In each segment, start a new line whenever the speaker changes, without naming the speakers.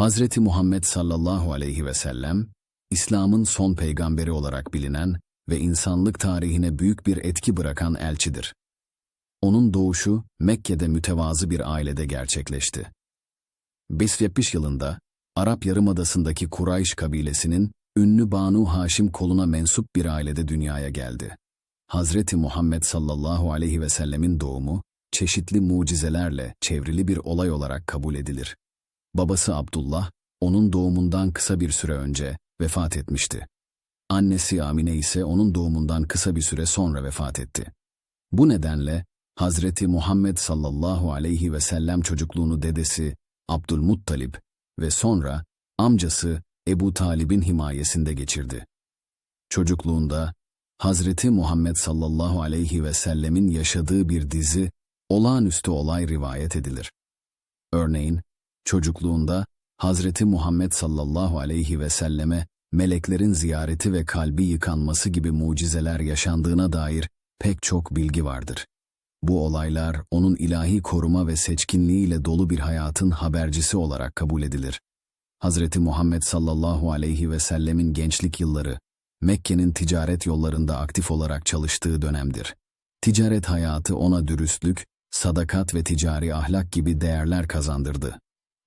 Hazreti Muhammed sallallahu aleyhi ve sellem, İslam'ın son peygamberi olarak bilinen ve insanlık tarihine büyük bir etki bırakan elçidir. Onun doğuşu Mekke'de mütevazı bir ailede gerçekleşti. 570 yılında Arap Yarımadası'ndaki Kurayş kabilesinin ünlü Banu Haşim koluna mensup bir ailede dünyaya geldi. Hazreti Muhammed sallallahu aleyhi ve sellemin doğumu, çeşitli mucizelerle çevrili bir olay olarak kabul edilir. Babası Abdullah, onun doğumundan kısa bir süre önce vefat etmişti. Annesi Amine ise onun doğumundan kısa bir süre sonra vefat etti. Bu nedenle Hazreti Muhammed sallallahu aleyhi ve sellem çocukluğunu dedesi Abdülmuttalip ve sonra amcası Ebu Talib'in himayesinde geçirdi. Çocukluğunda Hazreti Muhammed sallallahu aleyhi ve sellemin yaşadığı bir dizi olağanüstü olay rivayet edilir. Örneğin, çocukluğunda Hazreti Muhammed sallallahu aleyhi ve selleme meleklerin ziyareti ve kalbi yıkanması gibi mucizeler yaşandığına dair pek çok bilgi vardır. Bu olaylar onun ilahi koruma ve seçkinliğiyle dolu bir hayatın habercisi olarak kabul edilir. Hazreti Muhammed sallallahu aleyhi ve sellemin gençlik yılları, Mekke'nin ticaret yollarında aktif olarak çalıştığı dönemdir. Ticaret hayatı ona dürüstlük, sadakat ve ticari ahlak gibi değerler kazandırdı.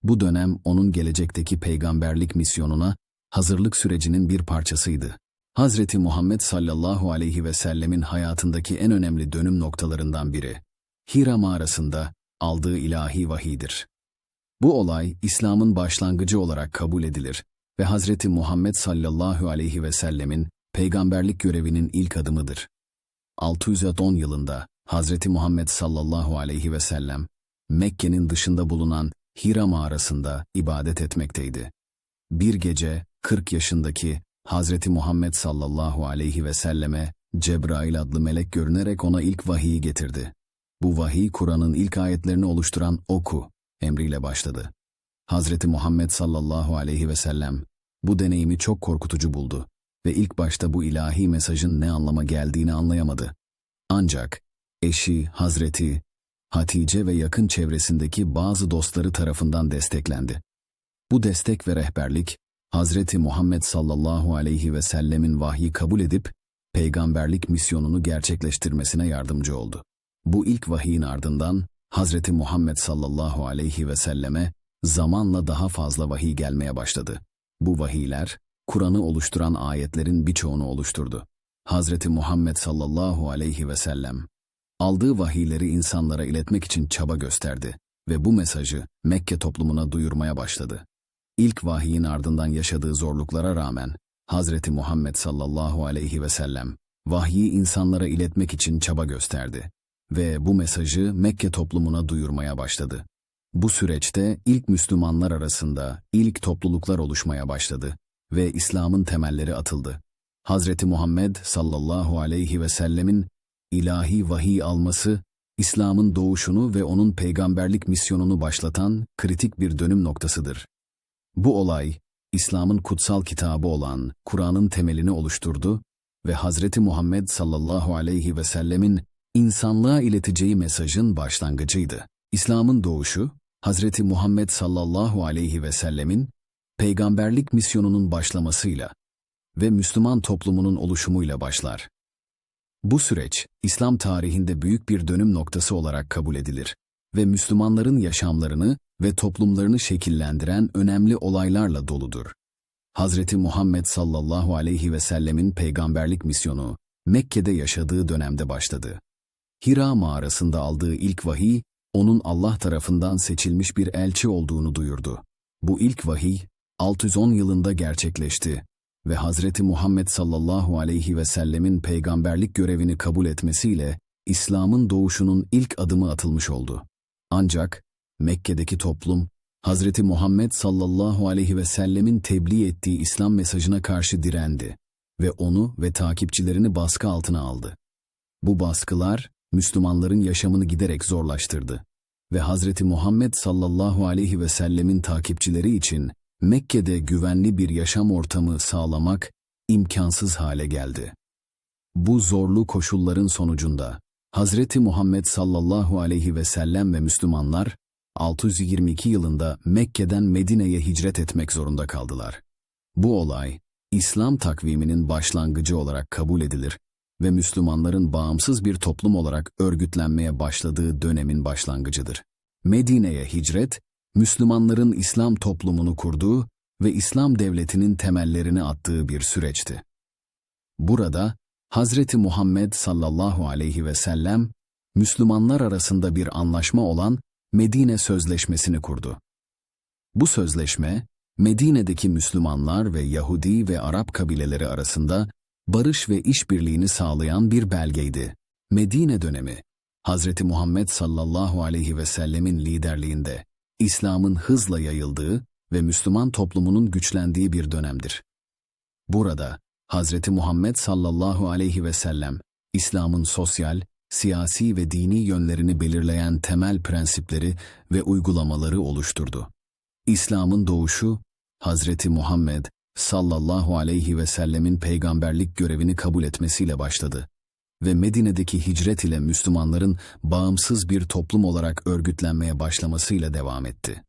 Bu dönem onun gelecekteki peygamberlik misyonuna hazırlık sürecinin bir parçasıydı. Hazreti Muhammed sallallahu aleyhi ve sellemin hayatındaki en önemli dönüm noktalarından biri, Hira mağarasında aldığı ilahi vahidir. Bu olay, İslam'ın başlangıcı olarak kabul edilir ve Hazreti Muhammed sallallahu aleyhi ve sellemin peygamberlik görevinin ilk adımıdır. 610 yılında Hazreti Muhammed sallallahu aleyhi ve sellem, Mekke'nin dışında bulunan Hira mağarasında ibadet etmekteydi. Bir gece 40 yaşındaki Hazreti Muhammed sallallahu aleyhi ve selleme Cebrail adlı melek görünerek ona ilk vahiyi getirdi. Bu vahiy Kur'an'ın ilk ayetlerini oluşturan oku emriyle başladı. Hazreti Muhammed sallallahu aleyhi ve sellem bu deneyimi çok korkutucu buldu ve ilk başta bu ilahi mesajın ne anlama geldiğini anlayamadı. Ancak eşi Hazreti Hatice ve yakın çevresindeki bazı dostları tarafından desteklendi. Bu destek ve rehberlik Hazreti Muhammed sallallahu aleyhi ve sellemin vahyi kabul edip peygamberlik misyonunu gerçekleştirmesine yardımcı oldu. Bu ilk vahiyin ardından Hazreti Muhammed sallallahu aleyhi ve selleme zamanla daha fazla vahiy gelmeye başladı. Bu vahiyler, Kur'an'ı oluşturan ayetlerin birçoğunu oluşturdu. Hazreti Muhammed sallallahu aleyhi ve sellem, aldığı vahiyleri insanlara iletmek için çaba gösterdi ve bu mesajı Mekke toplumuna duyurmaya başladı. İlk vahiyin ardından yaşadığı zorluklara rağmen, Hazreti Muhammed sallallahu aleyhi ve sellem, vahyi insanlara iletmek için çaba gösterdi ve bu mesajı Mekke toplumuna duyurmaya başladı. Bu süreçte ilk Müslümanlar arasında ilk topluluklar oluşmaya başladı ve İslam'ın temelleri atıldı. Hazreti Muhammed sallallahu aleyhi ve sellemin ilahi vahiy alması, İslam'ın doğuşunu ve onun peygamberlik misyonunu başlatan kritik bir dönüm noktasıdır. Bu olay, İslam'ın kutsal kitabı olan Kur'an'ın temelini oluşturdu ve Hazreti Muhammed sallallahu aleyhi ve sellemin insanlığa ileteceği mesajın başlangıcıydı. İslam'ın doğuşu, Hazreti Muhammed sallallahu aleyhi ve sellemin peygamberlik misyonunun başlamasıyla ve Müslüman toplumunun oluşumuyla başlar. Bu süreç, İslam tarihinde büyük bir dönüm noktası olarak kabul edilir ve Müslümanların yaşamlarını ve toplumlarını şekillendiren önemli olaylarla doludur. Hazreti Muhammed sallallahu aleyhi ve sellemin peygamberlik misyonu, Mekke'de yaşadığı dönemde başladı. Hira mağarasında aldığı ilk vahiy, onun Allah tarafından seçilmiş bir elçi olduğunu duyurdu. Bu ilk vahiy, 610 yılında gerçekleşti ve Hazreti Muhammed sallallahu aleyhi ve sellemin peygamberlik görevini kabul etmesiyle İslam'ın doğuşunun ilk adımı atılmış oldu. Ancak Mekke'deki toplum, Hazreti Muhammed sallallahu aleyhi ve sellemin tebliğ ettiği İslam mesajına karşı direndi ve onu ve takipçilerini baskı altına aldı. Bu baskılar, Müslümanların yaşamını giderek zorlaştırdı ve Hazreti Muhammed sallallahu aleyhi ve sellemin takipçileri için Mekke'de güvenli bir yaşam ortamı sağlamak imkansız hale geldi. Bu zorlu koşulların sonucunda Hazreti Muhammed sallallahu aleyhi ve sellem ve Müslümanlar 622 yılında Mekke'den Medine'ye hicret etmek zorunda kaldılar. Bu olay, İslam takviminin başlangıcı olarak kabul edilir ve Müslümanların bağımsız bir toplum olarak örgütlenmeye başladığı dönemin başlangıcıdır. Medine'ye hicret, Müslümanların İslam toplumunu kurduğu ve İslam devletinin temellerini attığı bir süreçti. Burada Hazreti Muhammed sallallahu aleyhi ve sellem Müslümanlar arasında bir anlaşma olan Medine Sözleşmesi'ni kurdu. Bu sözleşme, Medine'deki Müslümanlar ve Yahudi ve Arap kabileleri arasında barış ve işbirliğini sağlayan bir belgeydi. Medine dönemi, Hazreti Muhammed sallallahu aleyhi ve sellemin liderliğinde İslam'ın hızla yayıldığı ve Müslüman toplumunun güçlendiği bir dönemdir. Burada Hazreti Muhammed sallallahu aleyhi ve sellem İslam'ın sosyal, siyasi ve dini yönlerini belirleyen temel prensipleri ve uygulamaları oluşturdu. İslam'ın doğuşu, Hazreti Muhammed sallallahu aleyhi ve sellemin peygamberlik görevini kabul etmesiyle başladı ve Medine'deki hicret ile Müslümanların bağımsız bir toplum olarak örgütlenmeye başlamasıyla devam etti.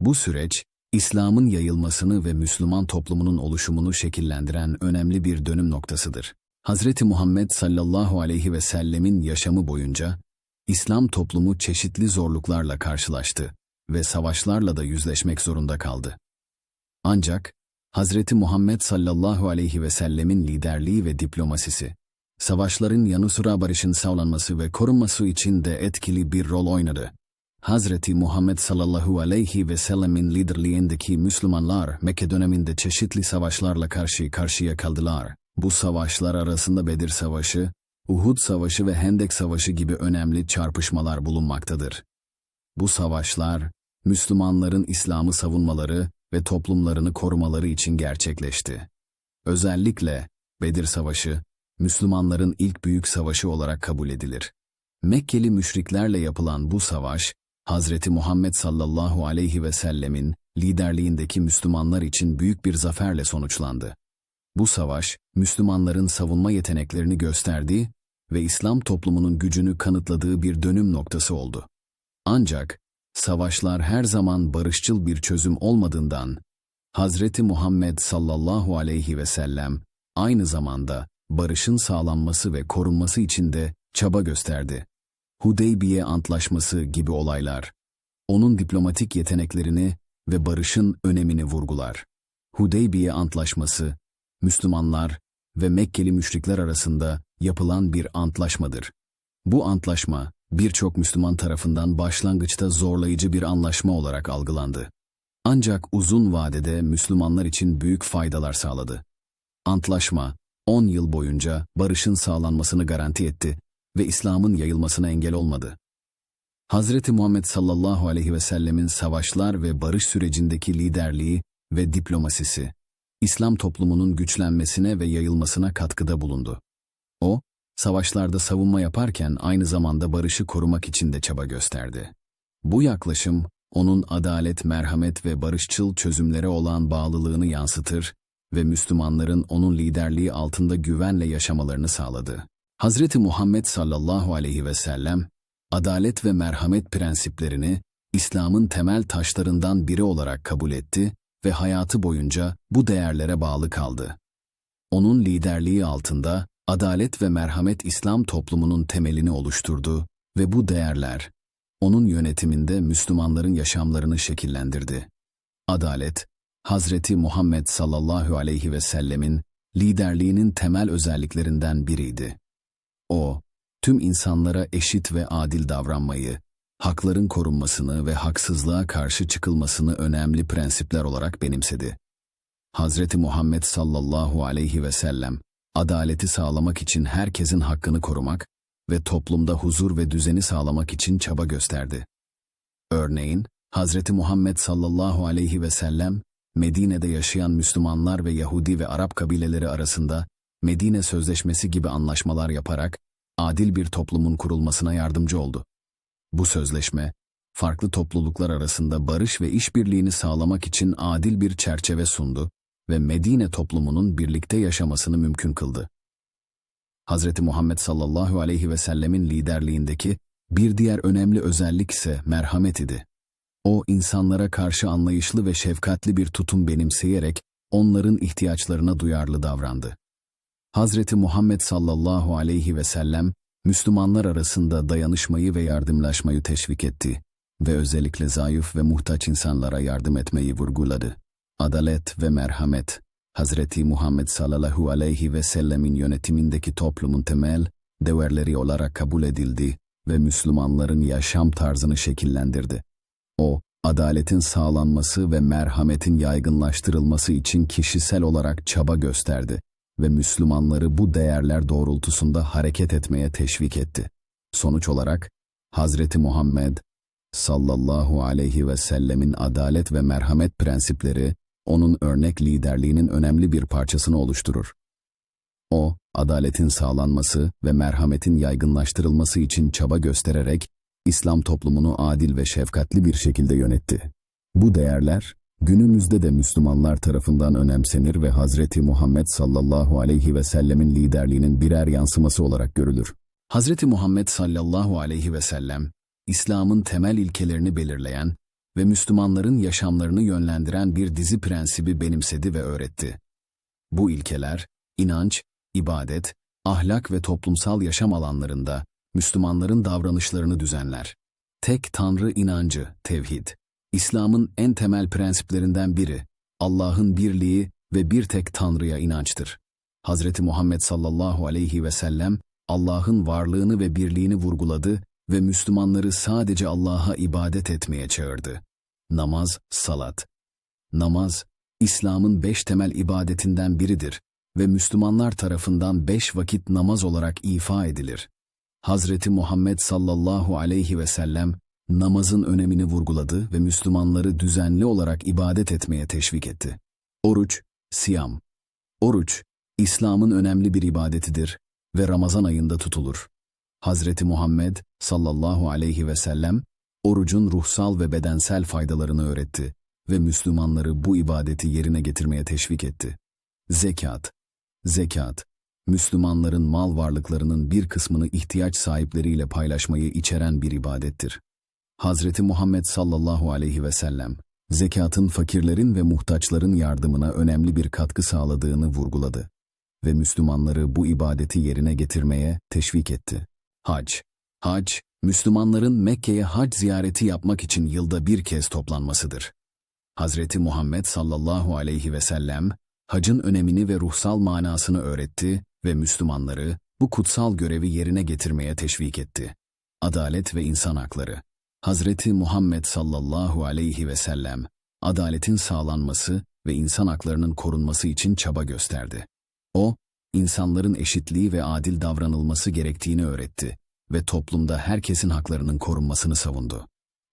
Bu süreç, İslam'ın yayılmasını ve Müslüman toplumunun oluşumunu şekillendiren önemli bir dönüm noktasıdır. Hazreti Muhammed sallallahu aleyhi ve sellemin yaşamı boyunca İslam toplumu çeşitli zorluklarla karşılaştı ve savaşlarla da yüzleşmek zorunda kaldı. Ancak Hazreti Muhammed sallallahu aleyhi ve sellemin liderliği ve diplomasisi, savaşların yanı sıra barışın sağlanması ve korunması için de etkili bir rol oynadı. Hazreti Muhammed sallallahu aleyhi ve sellemin liderliğindeki Müslümanlar Mekke döneminde çeşitli savaşlarla karşı karşıya kaldılar. Bu savaşlar arasında Bedir Savaşı, Uhud Savaşı ve Hendek Savaşı gibi önemli çarpışmalar bulunmaktadır. Bu savaşlar, Müslümanların İslam'ı savunmaları ve toplumlarını korumaları için gerçekleşti. Özellikle Bedir Savaşı, Müslümanların ilk büyük savaşı olarak kabul edilir. Mekkeli müşriklerle yapılan bu savaş, Hazreti Muhammed sallallahu aleyhi ve sellemin liderliğindeki Müslümanlar için büyük bir zaferle sonuçlandı. Bu savaş, Müslümanların savunma yeteneklerini gösterdiği ve İslam toplumunun gücünü kanıtladığı bir dönüm noktası oldu. Ancak, savaşlar her zaman barışçıl bir çözüm olmadığından, Hazreti Muhammed sallallahu aleyhi ve sellem aynı zamanda barışın sağlanması ve korunması için de çaba gösterdi. Hudeybiye Antlaşması gibi olaylar, onun diplomatik yeteneklerini ve barışın önemini vurgular. Hudeybiye Antlaşması, Müslümanlar ve Mekkeli müşrikler arasında yapılan bir antlaşmadır. Bu antlaşma, birçok Müslüman tarafından başlangıçta zorlayıcı bir anlaşma olarak algılandı. Ancak uzun vadede Müslümanlar için büyük faydalar sağladı. Antlaşma, 10 yıl boyunca barışın sağlanmasını garanti etti ve İslam'ın yayılmasına engel olmadı. Hazreti Muhammed sallallahu aleyhi ve sellemin savaşlar ve barış sürecindeki liderliği ve diplomasisi, İslam toplumunun güçlenmesine ve yayılmasına katkıda bulundu. O, savaşlarda savunma yaparken aynı zamanda barışı korumak için de çaba gösterdi. Bu yaklaşım, onun adalet, merhamet ve barışçıl çözümlere olan bağlılığını yansıtır ve Müslümanların onun liderliği altında güvenle yaşamalarını sağladı. Hazreti Muhammed sallallahu aleyhi ve sellem, adalet ve merhamet prensiplerini İslam'ın temel taşlarından biri olarak kabul etti ve hayatı boyunca bu değerlere bağlı kaldı. Onun liderliği altında adalet ve merhamet İslam toplumunun temelini oluşturdu ve bu değerler onun yönetiminde Müslümanların yaşamlarını şekillendirdi. Adalet, Hazreti Muhammed sallallahu aleyhi ve sellemin liderliğinin temel özelliklerinden biriydi. O, tüm insanlara eşit ve adil davranmayı, hakların korunmasını ve haksızlığa karşı çıkılmasını önemli prensipler olarak benimsedi. Hazreti Muhammed sallallahu aleyhi ve sellem, adaleti sağlamak için herkesin hakkını korumak ve toplumda huzur ve düzeni sağlamak için çaba gösterdi. Örneğin, Hazreti Muhammed sallallahu aleyhi ve sellem, Medine'de yaşayan Müslümanlar ve Yahudi ve Arap kabileleri arasında Medine Sözleşmesi gibi anlaşmalar yaparak adil bir toplumun kurulmasına yardımcı oldu. Bu sözleşme, farklı topluluklar arasında barış ve işbirliğini sağlamak için adil bir çerçeve sundu ve Medine toplumunun birlikte yaşamasını mümkün kıldı. Hz. Muhammed sallallahu aleyhi ve sellemin liderliğindeki bir diğer önemli özellik ise merhamet idi. O, insanlara karşı anlayışlı ve şefkatli bir tutum benimseyerek onların ihtiyaçlarına duyarlı davrandı. Hazreti Muhammed sallallahu aleyhi ve sellem, Müslümanlar arasında dayanışmayı ve yardımlaşmayı teşvik etti ve özellikle zayıf ve muhtaç insanlara yardım etmeyi vurguladı. Adalet ve merhamet, Hazreti Muhammed sallallahu aleyhi ve sellemin yönetimindeki toplumun temel değerleri olarak kabul edildi ve Müslümanların yaşam tarzını şekillendirdi. O, adaletin sağlanması ve merhametin yaygınlaştırılması için kişisel olarak çaba gösterdi ve Müslümanları bu değerler doğrultusunda hareket etmeye teşvik etti. Sonuç olarak, Hazreti Muhammed sallallahu aleyhi ve sellemin adalet ve merhamet prensipleri, onun örnek liderliğinin önemli bir parçasını oluşturur. O, adaletin sağlanması ve merhametin yaygınlaştırılması için çaba göstererek, İslam toplumunu adil ve şefkatli bir şekilde yönetti. Bu değerler, günümüzde de Müslümanlar tarafından önemsenir ve Hazreti Muhammed sallallahu aleyhi ve sellemin liderliğinin birer yansıması olarak görülür. Hazreti Muhammed sallallahu aleyhi ve sellem, İslam'ın temel ilkelerini belirleyen ve Müslümanların yaşamlarını yönlendiren bir dizi prensibi benimsedi ve öğretti. Bu ilkeler, inanç, ibadet, ahlak ve toplumsal yaşam alanlarında Müslümanların davranışlarını düzenler. Tek Tanrı inancı, tevhid, İslam'ın en temel prensiplerinden biri, Allah'ın birliği ve bir tek Tanrı'ya inançtır. Hazreti Muhammed sallallahu aleyhi ve sellem, Allah'ın varlığını ve birliğini vurguladı ve Müslümanları sadece Allah'a ibadet etmeye çağırdı. Namaz, salat. Namaz, İslam'ın beş temel ibadetinden biridir ve Müslümanlar tarafından beş vakit namaz olarak ifa edilir. Hazreti Muhammed sallallahu aleyhi ve sellem namazın önemini vurguladı ve Müslümanları düzenli olarak ibadet etmeye teşvik etti. Oruç, siyam. Oruç, İslam'ın önemli bir ibadetidir ve Ramazan ayında tutulur. Hazreti Muhammed sallallahu aleyhi ve sellem orucun ruhsal ve bedensel faydalarını öğretti ve Müslümanları bu ibadeti yerine getirmeye teşvik etti. Zekat Zekat, Müslümanların mal varlıklarının bir kısmını ihtiyaç sahipleriyle paylaşmayı içeren bir ibadettir. Hazreti Muhammed sallallahu aleyhi ve sellem, zekatın fakirlerin ve muhtaçların yardımına önemli bir katkı sağladığını vurguladı ve Müslümanları bu ibadeti yerine getirmeye teşvik etti. Hac Hac, Müslümanların Mekke'ye hac ziyareti yapmak için yılda bir kez toplanmasıdır. Hazreti Muhammed sallallahu aleyhi ve sellem, hacın önemini ve ruhsal manasını öğretti ve Müslümanları bu kutsal görevi yerine getirmeye teşvik etti. Adalet ve insan hakları Hazreti Muhammed sallallahu aleyhi ve sellem, adaletin sağlanması ve insan haklarının korunması için çaba gösterdi. O, insanların eşitliği ve adil davranılması gerektiğini öğretti ve toplumda herkesin haklarının korunmasını savundu.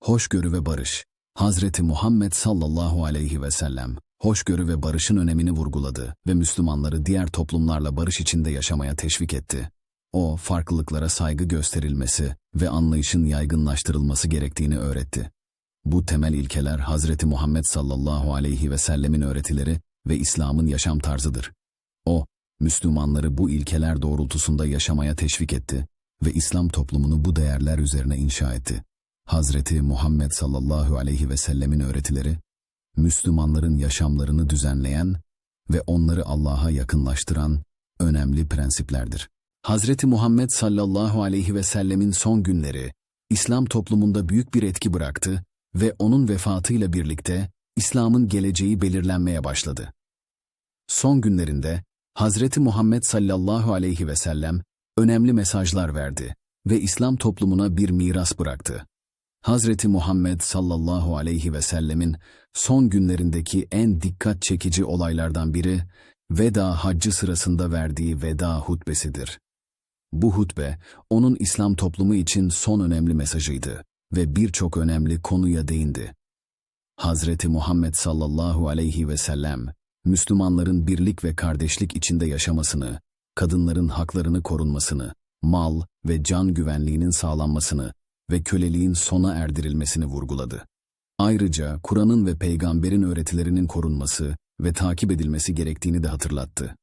Hoşgörü ve barış Hazreti Muhammed sallallahu aleyhi ve sellem, hoşgörü ve barışın önemini vurguladı ve Müslümanları diğer toplumlarla barış içinde yaşamaya teşvik etti. O, farklılıklara saygı gösterilmesi ve anlayışın yaygınlaştırılması gerektiğini öğretti. Bu temel ilkeler Hazreti Muhammed sallallahu aleyhi ve sellemin öğretileri ve İslam'ın yaşam tarzıdır. O, Müslümanları bu ilkeler doğrultusunda yaşamaya teşvik etti ve İslam toplumunu bu değerler üzerine inşa etti. Hazreti Muhammed sallallahu aleyhi ve sellemin öğretileri, Müslümanların yaşamlarını düzenleyen ve onları Allah'a yakınlaştıran önemli prensiplerdir. Hazreti Muhammed sallallahu aleyhi ve sellemin son günleri, İslam toplumunda büyük bir etki bıraktı ve onun vefatıyla birlikte İslam'ın geleceği belirlenmeye başladı. Son günlerinde Hazreti Muhammed sallallahu aleyhi ve sellem önemli mesajlar verdi ve İslam toplumuna bir miras bıraktı. Hazreti Muhammed sallallahu aleyhi ve sellemin son günlerindeki en dikkat çekici olaylardan biri, veda haccı sırasında verdiği veda hutbesidir. Bu hutbe, onun İslam toplumu için son önemli mesajıydı ve birçok önemli konuya değindi. Hazreti Muhammed sallallahu aleyhi ve sellem, Müslümanların birlik ve kardeşlik içinde yaşamasını, kadınların haklarını korunmasını, mal ve can güvenliğinin sağlanmasını ve köleliğin sona erdirilmesini vurguladı. Ayrıca Kur'an'ın ve peygamberin öğretilerinin korunması ve takip edilmesi gerektiğini de hatırlattı.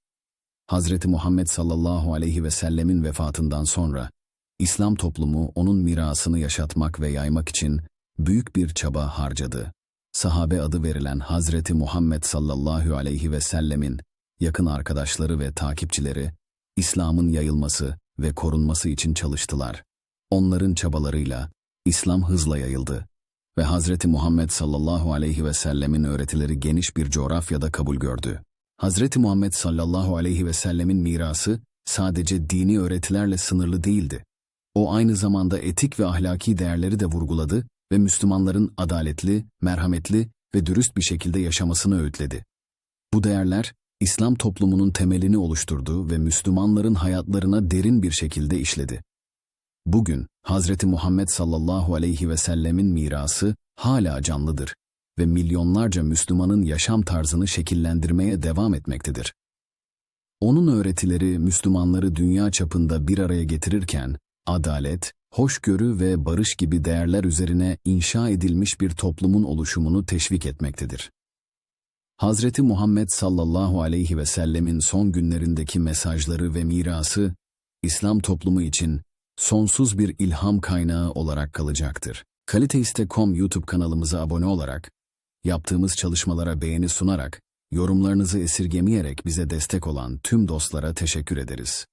Hazreti Muhammed sallallahu aleyhi ve sellemin vefatından sonra, İslam toplumu onun mirasını yaşatmak ve yaymak için büyük bir çaba harcadı. Sahabe adı verilen Hazreti Muhammed sallallahu aleyhi ve sellemin yakın arkadaşları ve takipçileri, İslam'ın yayılması ve korunması için çalıştılar. Onların çabalarıyla İslam hızla yayıldı ve Hazreti Muhammed sallallahu aleyhi ve sellemin öğretileri geniş bir coğrafyada kabul gördü. Hazreti Muhammed sallallahu aleyhi ve sellemin mirası sadece dini öğretilerle sınırlı değildi. O aynı zamanda etik ve ahlaki değerleri de vurguladı ve Müslümanların adaletli, merhametli ve dürüst bir şekilde yaşamasını öğütledi. Bu değerler, İslam toplumunun temelini oluşturdu ve Müslümanların hayatlarına derin bir şekilde işledi. Bugün Hazreti Muhammed sallallahu aleyhi ve sellemin mirası hala canlıdır ve milyonlarca Müslümanın yaşam tarzını şekillendirmeye devam etmektedir. Onun öğretileri Müslümanları dünya çapında bir araya getirirken, adalet, hoşgörü ve barış gibi değerler üzerine inşa edilmiş bir toplumun oluşumunu teşvik etmektedir. Hazreti Muhammed sallallahu aleyhi ve sellemin son günlerindeki mesajları ve mirası, İslam toplumu için sonsuz bir ilham kaynağı olarak kalacaktır. Kaliteiste.com YouTube kanalımıza abone olarak, yaptığımız çalışmalara beğeni sunarak, yorumlarınızı esirgemeyerek bize destek olan tüm dostlara teşekkür ederiz.